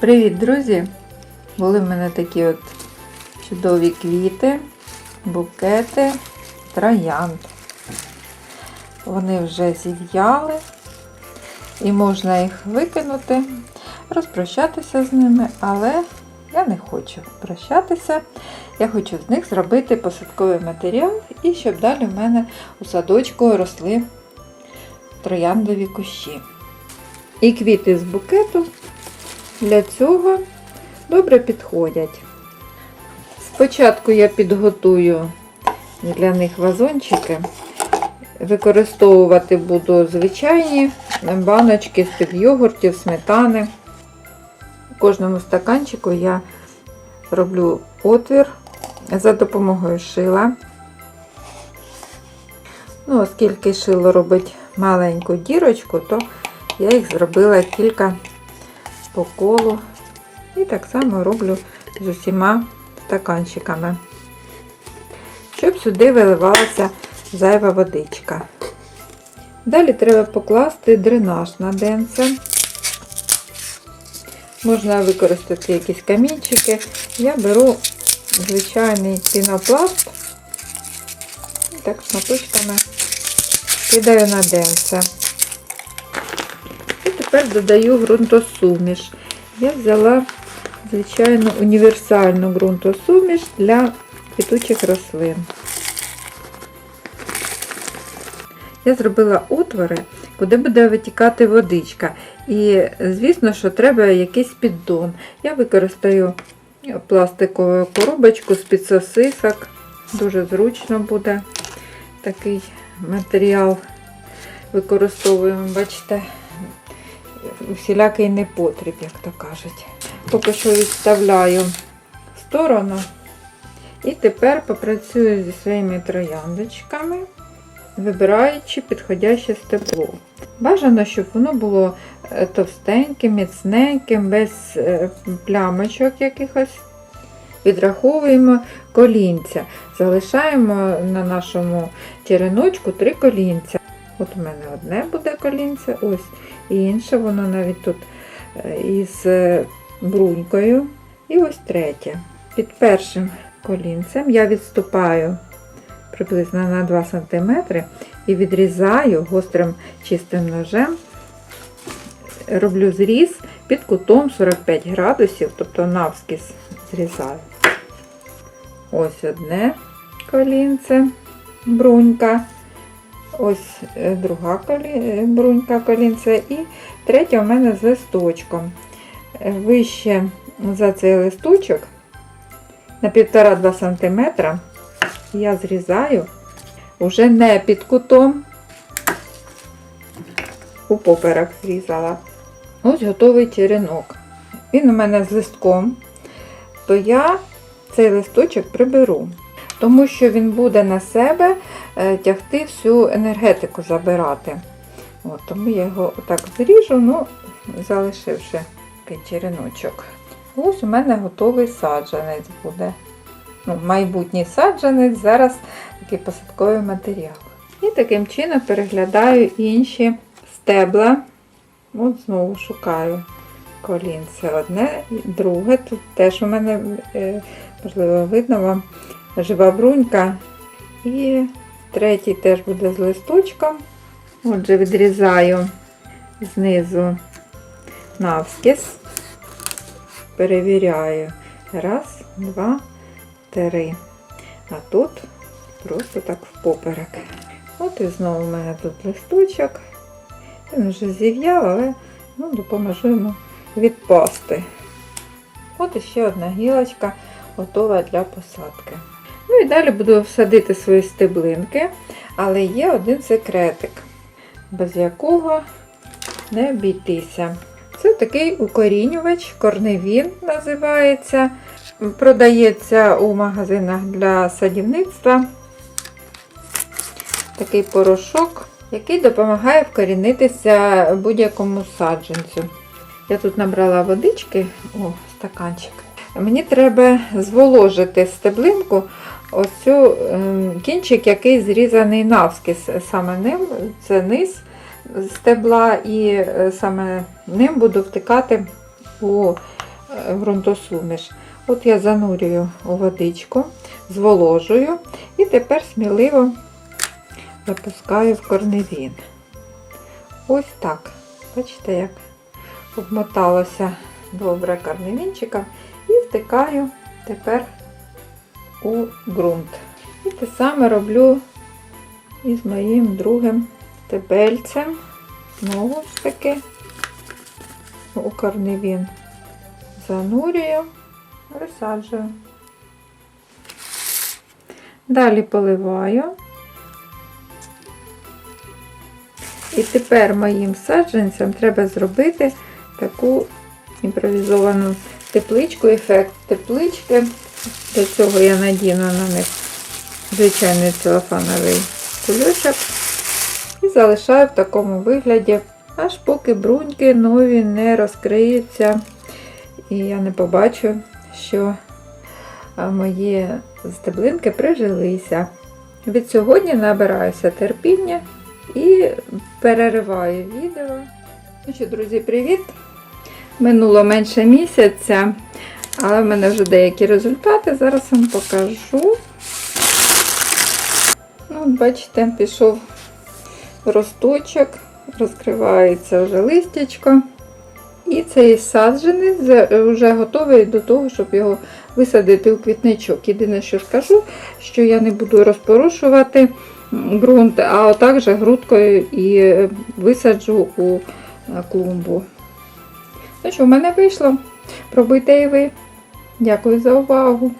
Привіт, друзі! Були в мене такі от чудові квіти, букети, троянд. Вони вже зів'яли і можна їх викинути, розпрощатися з ними, але я не хочу прощатися. Я хочу з них зробити посадковий матеріал і щоб далі в мене у садочку росли трояндові кущі. І квіти з букету для цього добре підходять. Спочатку я підготую для них вазончики. Використовувати буду звичайні баночки з-під йогуртів, сметани. У кожному стаканчику я роблю отвір за допомогою шила. Ну, оскільки шило робить маленьку дірочку, то я їх зробила кілька по колу. І так само роблю з усіма стаканчиками, щоб сюди виливалася зайва водичка. Далі треба покласти дренаж на денце. Можна використати якісь камінчики. Я беру звичайний пінопласт і так шматочками кидаю на денце. Тепер додаю ґрунтосуміш. Я взяла, звичайно, універсальну ґрунтосуміш для квітучих рослин. Я зробила отвори, куди буде витікати водичка. І, звісно, що треба якийсь піддон. Я використаю пластикову коробочку з-під сосисок. Дуже зручно буде такий матеріал. Використовуємо, бачите, всілякий непотріб, як то кажуть. Поки що відставляю в сторону. І тепер попрацюю зі своїми трояндочками, вибираючи підходяще стебло. Бажано, щоб воно було е, товстеньким, міцненьким, без е, плямочок якихось. Відраховуємо колінця. Залишаємо на нашому череночку три колінця. От у мене одне буде колінце, ось, і інше, воно навіть тут е, із е, брунькою. І ось третє. Під першим колінцем я відступаю приблизно на 2 см і відрізаю гострим чистим ножем, роблю зріз під кутом 45 градусів, тобто навскіз зрізаю. Ось одне колінце, брунька. Ось е, друга колі... е, брунька колінця і третя у мене з листочком. Е, Вище за цей листочок на 1,5-2 см я зрізаю уже не під кутом, у поперек зрізала. Ось готовий черенок. Він у мене з листком, то я цей листочок приберу тому що він буде на себе е, тягти всю енергетику забирати. От, Тому я його отак зріжу, ну, залишивши такий череночок. Ось у мене готовий саджанець буде. Ну, Майбутній саджанець, зараз такий посадковий матеріал. І таким чином переглядаю інші стебла. От знову шукаю колінце одне, друге. Тут теж у мене, е, можливо, видно вам жива брунька. І третій теж буде з листочком. Отже, відрізаю знизу навскіз, перевіряю. Раз, два, три. А тут просто так впоперек. От і знову в мене тут листочок. Він вже зів'яв, але ну, допоможу йому відпасти. От іще одна гілочка готова для посадки. Ну і далі буду садити свої стеблинки, але є один секретик, без якого не обійтися. Це такий укорінювач, корневін називається. Продається у магазинах для садівництва. Такий порошок, який допомагає вкорінитися будь-якому саджанцю. Я тут набрала водички, о, стаканчик. Мені треба зволожити стеблинку, ось цю ем, кінчик, який зрізаний навскіз. Саме ним це низ стебла, і е, саме ним буду втикати у е, ґрунтосуміш. От я занурюю у водичку, зволожую і тепер сміливо запускаю в корневін. Ось так. Бачите, як обмоталося добре корневінчиком і втикаю тепер у ґрунт. І те саме роблю із моїм другим стебельцем. Знову ж таки у корневін занурюю, висаджую. Далі поливаю. І тепер моїм саджанцям треба зробити таку імпровізовану тепличку, ефект теплички. Для цього я надіну на них звичайний целофановий кульочок і залишаю в такому вигляді, аж поки бруньки нові не розкриються. І я не побачу, що мої стеблинки прижилися. Від сьогодні набираюся терпіння і перериваю відео. Ну друзі, привіт! Минуло менше місяця, але в мене вже деякі результати. Зараз вам покажу. Ну, бачите, пішов росточок, розкривається вже листячко. І цей саджанець вже готовий до того, щоб його висадити у квітничок. Єдине, що скажу, що я не буду розпорушувати ґрунт, а отак же грудкою і висаджу у клумбу. Ну що, в мене вийшло. Пробуйте і ви. Дякую за увагу.